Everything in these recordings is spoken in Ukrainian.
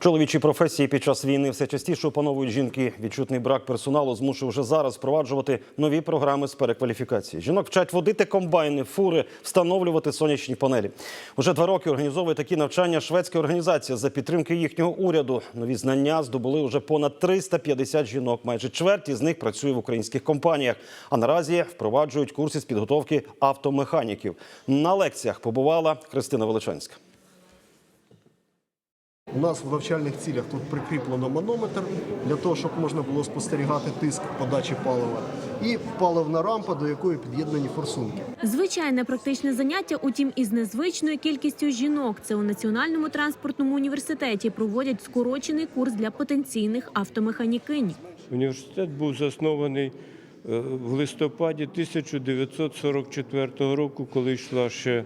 Чоловічі професії під час війни все частіше опановують жінки. Відчутний брак персоналу змушує вже зараз впроваджувати нові програми з перекваліфікації. Жінок вчать водити комбайни, фури, встановлювати сонячні панелі. Уже два роки організовує такі навчання шведська організація за підтримки їхнього уряду. Нові знання здобули вже понад 350 жінок. Майже чверть із них працює в українських компаніях. А наразі впроваджують курси з підготовки автомеханіків. На лекціях побувала Христина Величанська. У нас в навчальних цілях тут прикріплено манометр для того, щоб можна було спостерігати тиск подачі палива, і паливна рампа, до якої під'єднані форсунки. Звичайне практичне заняття, утім, із незвичною кількістю жінок. Це у Національному транспортному університеті проводять скорочений курс для потенційних автомеханікинь. Університет був заснований в листопаді 1944 року, коли йшла ще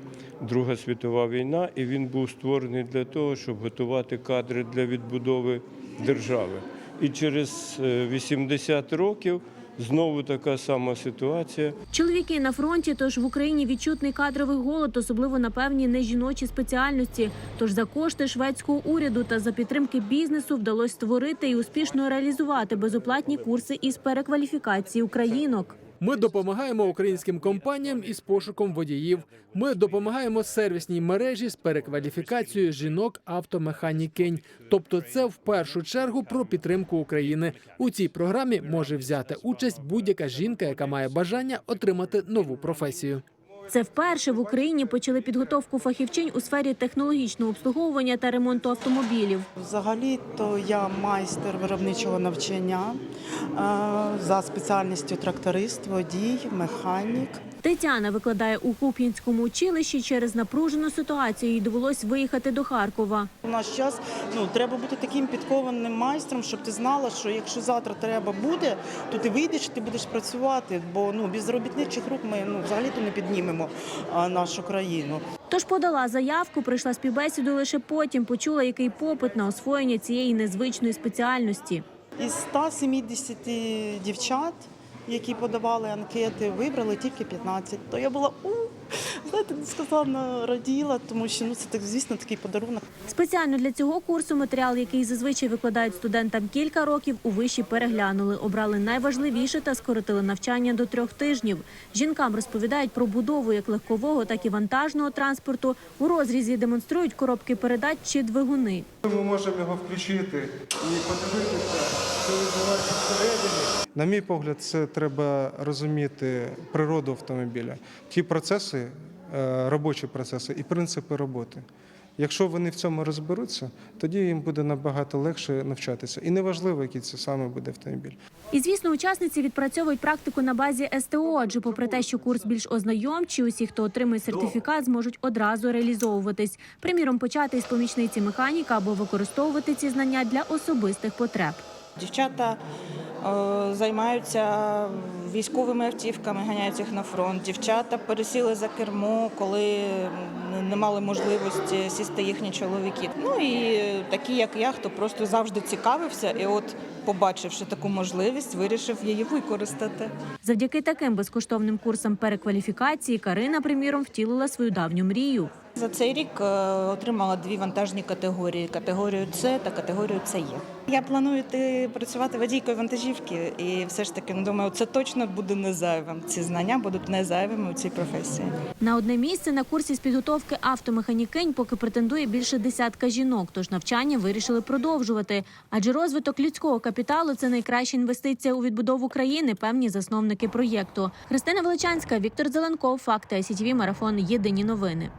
Друга світова війна, і він був створений для того, щоб готувати кадри для відбудови держави. І через е, 80 років знову така сама ситуація. Чоловіки на фронті, тож в Україні відчутний кадровий голод, особливо на певні нежіночі спеціальності. Тож за кошти шведського уряду та за підтримки бізнесу вдалося створити і успішно реалізувати безоплатні курси із перекваліфікації українок. Ми допомагаємо українським компаніям із пошуком водіїв. Ми допомагаємо сервісній мережі з перекваліфікацією жінок автомеханікинь. Тобто, це в першу чергу про підтримку України. У цій програмі може взяти участь будь-яка жінка, яка має бажання отримати нову професію. Це вперше в Україні почали підготовку фахівчинь у сфері технологічного обслуговування та ремонту автомобілів. Взагалі, то я майстер виробничого навчання е, за спеціальністю тракторист, водій, механік. Тетяна викладає у Куп'янському училищі. Через напружену ситуацію їй довелось виїхати до Харкова. У наш час ну треба бути таким підкованим майстром, щоб ти знала, що якщо завтра треба буде, то ти вийдеш, ти будеш працювати. Бо ну без робітничих рук ми ну взагалі то не піднімемо а, нашу країну. Тож подала заявку, прийшла співбесіду лише потім. Почула, який попит на освоєння цієї незвичної спеціальності. Із 170 дівчат, які подавали анкети, вибрали тільки 15. То я була у знаєте, несказанно раділа, тому що ну це так, звісно, такий подарунок. Спеціально для цього курсу матеріал, який зазвичай викладають студентам кілька років, у виші переглянули, обрали найважливіше та скоротили навчання до трьох тижнів. Жінкам розповідають про будову як легкового, так і вантажного транспорту. У розрізі демонструють коробки передач чи двигуни. Ми можемо його включити і подивитися, що відбувається всередині. На мій погляд, це треба розуміти природу автомобіля, ті процеси, робочі процеси і принципи роботи. Якщо вони в цьому розберуться, тоді їм буде набагато легше навчатися. І неважливо, який це саме буде автомобіль. І звісно, учасниці відпрацьовують практику на базі СТО, адже попри те, що курс більш ознайомчий, усі, хто отримує сертифікат, зможуть одразу реалізовуватись. Приміром, почати із помічниці механіка або використовувати ці знання для особистих потреб. Дівчата е, займаються військовими автівками, ганяють їх на фронт. Дівчата пересіли за кермо, коли не мали можливості сісти їхні чоловіки. Ну і такі, як я, хто просто завжди цікавився, і от, побачивши таку можливість, вирішив її використати. Завдяки таким безкоштовним курсам перекваліфікації Карина, приміром, втілила свою давню мрію. За цей рік е, отримала дві вантажні категорії: категорію С та категорію ЦЕ. Я планую йти працювати водійкою вантажівки, і все ж таки ну, думаю, це точно буде не зайвим. Ці знання будуть не зайвими у цій професії. На одне місце на курсі з підготовки автомеханікинь поки претендує більше десятка жінок, тож навчання вирішили продовжувати. Адже розвиток людського капіталу це найкраща інвестиція у відбудову країни, певні засновники проєкту. Христина Величанська, Віктор Зеленков, Факти СІТВ, Марафон. Єдині новини.